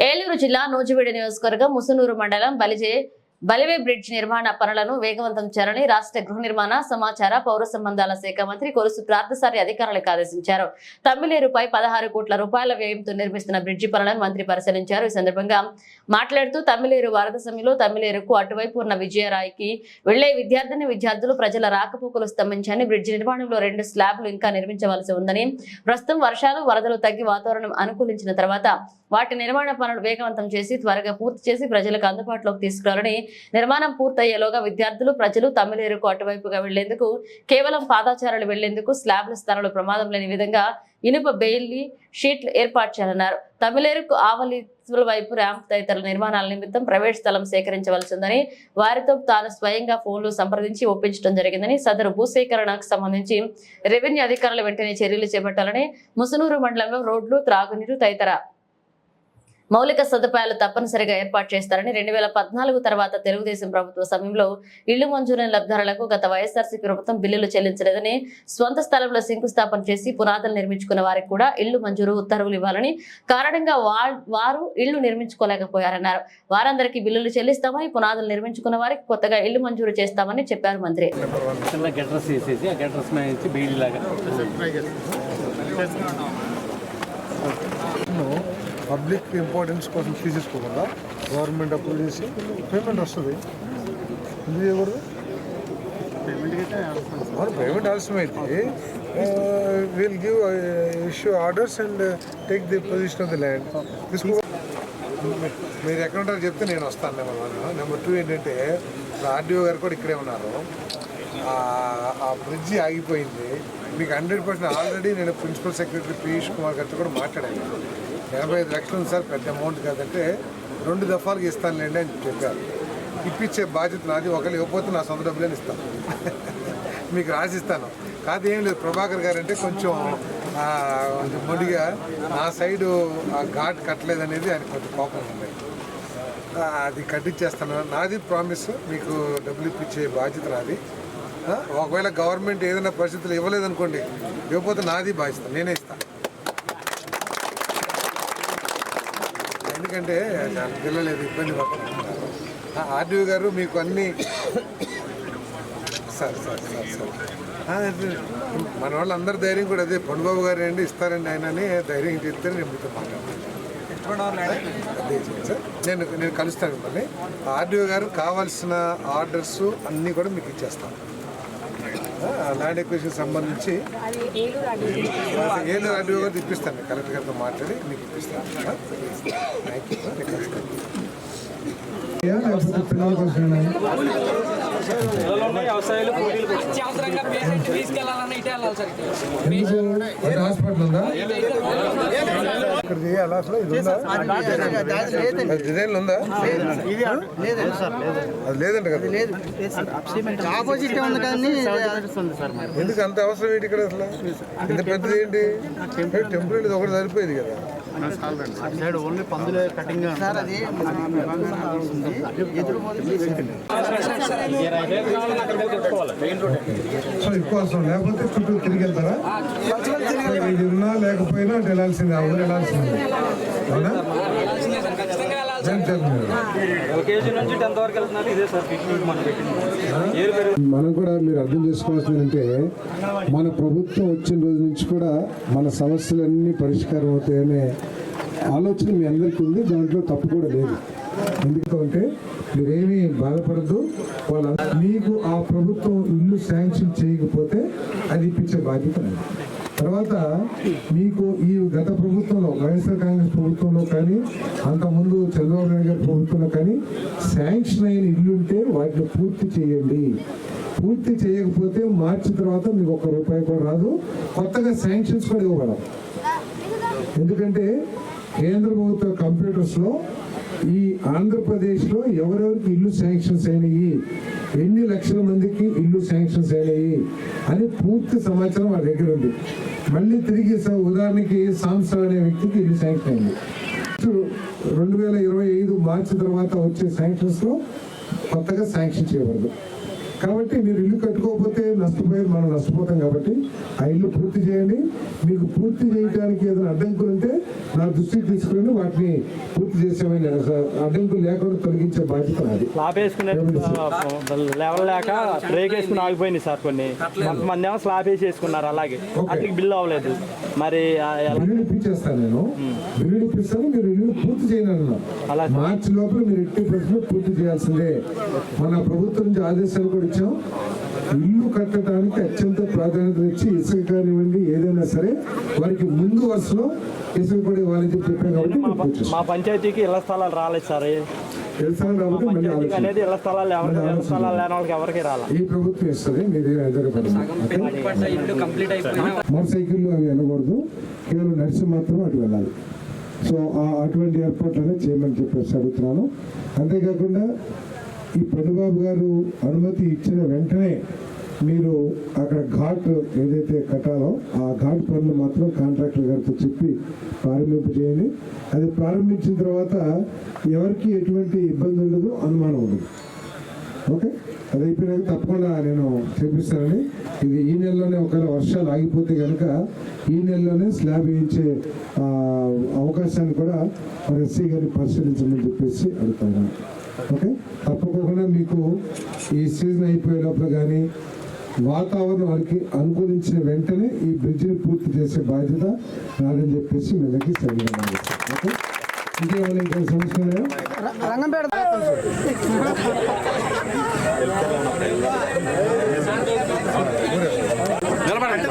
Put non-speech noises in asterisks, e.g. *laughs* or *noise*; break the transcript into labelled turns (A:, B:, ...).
A: ఏలూరు జిల్లా నూజివీడు నియోజకవర్గం ముసునూరు మండలం బలిజే బలివే బ్రిడ్జ్ నిర్మాణ పనులను వేగవంతం చేయాలని రాష్ట్ర గృహ నిర్మాణ సమాచార పౌర సంబంధాల శాఖ మంత్రి కొలుసు ప్రార్థసారి అధికారులకు ఆదేశించారు. తమ్మిలేరుపై పదహారు కోట్ల రూపాయల వ్యయంతో నిర్మిస్తున్న బ్రిడ్జి పనులను మంత్రి పరిశీలించారు. ఈ సందర్భంగా మాట్లాడుతూ తమ్మిలేరు వరద సమయంలో తమ్మిలేరుకు అటువైపు ఉన్న విజయరాయికి వెళ్ళే విద్యార్థిని విద్యార్థులు ప్రజల రాకపోకలు స్తంభించాయని బ్రిడ్జి నిర్మాణంలో రెండు స్లాబ్లు ఇంకా నిర్మించవలసి ఉందని ప్రస్తుతం వర్షాలు వరదలు తగ్గి వాతావరణం అనుకూలించిన తర్వాత వాటి నిర్మాణ పనులు వేగవంతం చేసి త్వరగా పూర్తి చేసి ప్రజలకు అందుబాటులోకి తీసుకురావాలని నిర్మాణం పూర్తయ్యేలోగా విద్యార్థులు ప్రజలు తమిళేరుకు అటువైపుగా వెళ్ళేందుకు కేవలం పాదాచారాలు వెళ్ళేందుకు స్లాబ్ల స్థానాలు ప్రమాదం లేని విధంగా ఇనుప బెయిల్లీ షీట్లు ఏర్పాటు చేయాలన్నారు తమిళేరుకు ఆవలి వైపు ర్యాంప్ తదితర నిర్మాణాల నిమిత్తం ప్రైవేట్ స్థలం సేకరించవలసి ఉందని వారితో తాను స్వయంగా ఫోన్లు సంప్రదించి ఒప్పించడం జరిగిందని సదరు భూసేకరణకు సంబంధించి రెవెన్యూ అధికారులు వెంటనే చర్యలు చేపట్టాలని ముసునూరు మండలంలో రోడ్లు త్రాగునీరు తదితర మౌలిక సదుపాయాలు తప్పనిసరిగా ఏర్పాటు చేస్తారని రెండు వేల పద్నాలుగు తర్వాత తెలుగుదేశం ప్రభుత్వ సమయంలో ఇళ్ళు మంజూరైన లబ్ధారులకు గత వైఎస్ఆర్సీపీ ప్రభుత్వం బిల్లులు చెల్లించలేదని స్వంత స్థలంలో శంకుస్థాపన చేసి పునాదులు నిర్మించుకున్న వారికి కూడా ఇళ్ళు మంజూరు ఉత్తర్వులు ఇవ్వాలని కారణంగా వారు ఇళ్ళు నిర్మించుకోలేకపోయారన్నారు. వారందరికీ బిల్లులు చెల్లిస్తామని పునాదులు నిర్మించుకున్న వారికి కొత్తగా ఇళ్ళు మంజూరు చేస్తామని చెప్పారు మంత్రి.
B: గెట్రస్ గెటర్స్ మీద
C: పబ్లిక్ ఇంపార్టెన్స్ కోసం తీసేసుకోకుండా గవర్నమెంట్ అప్రూవ్ చేసి పేమెంట్ వస్తుంది. ఎందుకు చేయకూడదు? అవును పేమెంట్ అవసరమైతే will give issue orders and take the position of the land తీసుకో మీరు ఎక్కడ ఉంటారో చెప్తే నేను వస్తాను నెంబర్ వన్. నెంబర్ టూ ఏంటంటే ఆర్డీఓ గారు కూడా ఇక్కడే ఉన్నారు. ఆ- ఆ బ్రిడ్జి ఆగిపోయింది. మీకు హండ్రెడ్ పర్సెంట్ ఆల్రెడీ నేను ప్రిన్సిపల్ సెక్రటరీ పీయూష్ కుమార్ గారితో కూడా మాట్లాడాను. ఎనభై ఐదు లక్షలు ఉంది సార్ పెద్ద అమౌంట్ కాదంటే రెండు దఫాలుగా ఇస్తానులేండి అని చెప్పారు. ఇప్పించే బాధ్యత నాది ఒకళ్ళు ఇవ్వకపోతే నా సొంత డబ్బులని ఇస్తాను. *laughs* మీకు రాసిస్తాను కాదు ఏం లేదు ప్రభాకర్ గారు అంటే కొంచెం కొంచెం మొండిగా నా సైడు ఆ ఘాట్ కట్టలేదనేది ఆయన కొంచెం కోపం ఉంది. అది కట్టించేస్తాను నాది ప్రామిస్ మీకు డబ్బులు ఇప్పించే బాధ్యత నాది. ఒకవేళ గవర్నమెంట్ ఏదైనా పరిస్థితులు ఇవ్వలేదనుకోండి ఇవ్వకపోతే నాది బాధ్యత నేనే ఇస్తాను. ఎందుకంటే నాకు పిల్లలేదు ఇబ్బంది పడుతున్నారు. ఆర్డీఓ గారు మీకు అన్ని సార్ సార్ సార్ సార్. మన వాళ్ళందరూ ధైర్యం కూడా అదే. పండుబాబు గారు అండి ఇస్తారండి ఆయన అని ధైర్యం చెప్తే నేను మీతో మాట్లాడతాను. అదే సార్. నేను నేను కలుస్తాను మిమ్మల్ని. ఆర్డీఓ గారు కావాల్సిన ఆర్డర్స్ అన్నీ కూడా మీకు ఇచ్చేస్తాను. ల్యాండ్ ఎక్విజిషన్ సంబంధించి ఏదో ఆర్డీఓ గారు ఇప్పిస్తాను. కలెక్టర్ గారితో మాట్లాడి మీకు ఇప్పిస్తాను. Thank you. నేను హాస్పిటల్ ఉందా? అది డిజైన్ ఉందా? అది లేదంట కదా.
D: ఆపోజిట్ ఉంది కానీ
C: ఎందుకు అంత అవసరం ఏంటి ఇక్కడ అసలు? ఇంత పెద్దది ఏంటి? టెంపుల్ ఒకటి సరిపోయేది కదా.
D: సైడ్ ఓన్లీ పందులే కటింగ్ సార్ అది ఎదురు
C: సో ఎక్కువ లేకపోతే చుట్టూ తిరిగి వెళ్తారా ఇది ఉన్నా లేకపోయినా అటు వెళ్ళాల్సిందే ఊరు వెళ్ళాల్సిందే? అవునా?
B: మనం
E: కూడా మీరు అర్థం చేసుకోవాల్సింది అంటే మన ప్రభుత్వం వచ్చిన రోజు నుంచి కూడా మన సమస్యలన్నీ పరిష్కారం అవుతాయనే ఆలోచన మీ అందరికీ ఉంది. దాంట్లో తప్పు కూడా లేదు. ఎందుకంటే మీరేమీ బాధపడద్దు. వాళ్ళ మీకు ఆ ప్రభుత్వం ఇల్లు శాంక్షన్ చేయకపోతే అది ఇప్పించే బాధ్యత తర్వాత మీకు ఈ గత ప్రభుత్వంలో వైఎస్ఆర్ కాంగ్రెస్ ప్రభుత్వంలో కానీ అంతకుముందు చంద్రబాబు నాయుడు గారి ప్రభుత్వంలో కానీ శాంక్షన్ అయిన ఇల్లు ఉంటే వాటిని పూర్తి చేయండి. పూర్తి చేయకపోతే మార్చి తర్వాత మీకు ఒక్క రూపాయి కూడా రాదు. కొత్తగా శాంక్షన్స్ కూడా ఇవ్వడం ఎందుకంటే కేంద్ర ప్రభుత్వ కంప్యూటర్స్లో ఈ ఆంధ్రప్రదేశ్లో ఎవరెవరికి ఇల్లు శాంక్షన్స్ అయినాయి ఎన్ని లక్షల మందికి ఇల్లు శాంక్షన్స్ అయినాయి అని పూర్తి సమాచారం వాళ్ళ దగ్గర ఉంది. మళ్ళీ తిరిగి ఉదాహరణకి సాంసా అనే వ్యక్తికి ఇల్లు శాంక్షన్ అయింది. రెండు వేల ఇరవై ఐదు మార్చి తర్వాత వచ్చే శాంక్షన్స్లో కొత్తగా శాంక్షన్ చేయబడదు.
C: కాబట్టి మీరు ఇల్లు కట్టుకోకపోతే నష్టపోయేది మనం నష్టపోతాం కాబట్టి ఆ ఇల్లు పూర్తి చేయండి. మీకు పూర్తి చేయడానికి ఏదైనా అడ్డంకులు ఉంటే నా దృష్టికి తీసుకుని వాటిని పూర్తి చేసేమని అడ్డంకులు లేకుండా తొలగించే బాధ్యత
B: వేసుకునే లెవెల్ లేక బ్రేక్ వేసుకుని ఆగిపోయింది సార్ కొన్ని. కొంతమంది ఏమో స్లాబ్ వేసి వేసుకున్నారు అలాగే వాటికి బిల్ అవ్వలేదు. మరి
C: బిల్లులు ఇప్పించేస్తాను నేను. బిల్లులు ఇప్పిస్తాను. మీరు ఇల్లు పూర్తి చేయను. మార్చి లోపల మీరు ఎట్టి పరిస్థితుల్లో పూర్తి చేయాల్సిందే. మన ప్రభుత్వం నుంచి ఆదేశాలు కూడా ఇచ్చాం ఇల్లు కట్టడానికి అత్యంత ప్రాధాన్యత ఇచ్చి ఇసుక కానివ్వండి ఏదైనా సరే వారికి ముందు వరుసలో ఇసుక కూడా ఇవ్వాలని చెప్పి చెప్పాం కాబట్టి
B: మా పంచాయతీకి ఇళ్ళ స్థలాలు రాలేదు సార్. అనేది ఇళ్ళ స్థలాలు ఎవరికి స్థలాలు లేని వాళ్ళకి ఎవరికి రాలా.
C: ఈ ప్రభుత్వం ఇస్తుంది మీరు మోటార్ సైకిళ్ళు అవి వెళ్ళకూడదు కేవలం నడిచి మాత్రం అటు వెళ్ళాలి. సో అటువంటి ఏర్పాట్లనే చేయమని చెప్పేసి అడుగుతున్నాను. అంతేకాకుండా ఈ పెద్దబాబు గారు అనుమతి ఇచ్చిన వెంటనే మీరు అక్కడ ఘాట్ ఏదైతే కట్టాలో ఆ ఘాట్ పనులు మాత్రం కాంట్రాక్టర్ గారితో చెప్పి ప్రారంభింప చేయండి. అది ప్రారంభించిన తర్వాత ఎవరికి ఎటువంటి ఇబ్బంది ఉండదు అనుమానం ఉండదు. ఓకే? అది అయిపోయినాక తప్పకుండా నేను చేపిస్తానండి ఇది ఈ నెలలోనే ఒకవేళ వర్షాలు ఆగిపోతే కనుక ఈ నెలలోనే స్లాబ్ వేయించే అవకాశాన్ని కూడా మరి ఎస్సీ గారిని పరిశీలించమని చెప్పేసి అడుగుతాను ఓకే? తప్పకుండా మీకు ఈ సీజన్ అయిపోయే లోపల కానీ వాతావరణం వారికి అనుకూలించిన వెంటనే ఈ బ్రిడ్జిని పూర్తి చేసే బాధ్యత నాదని చెప్పేసి మీ దగ్గర సరిగ్గా ఓకే? ఇంకేమైనా ఇంకా సమస్య ఉన్నాయా?
B: నిలబడండి.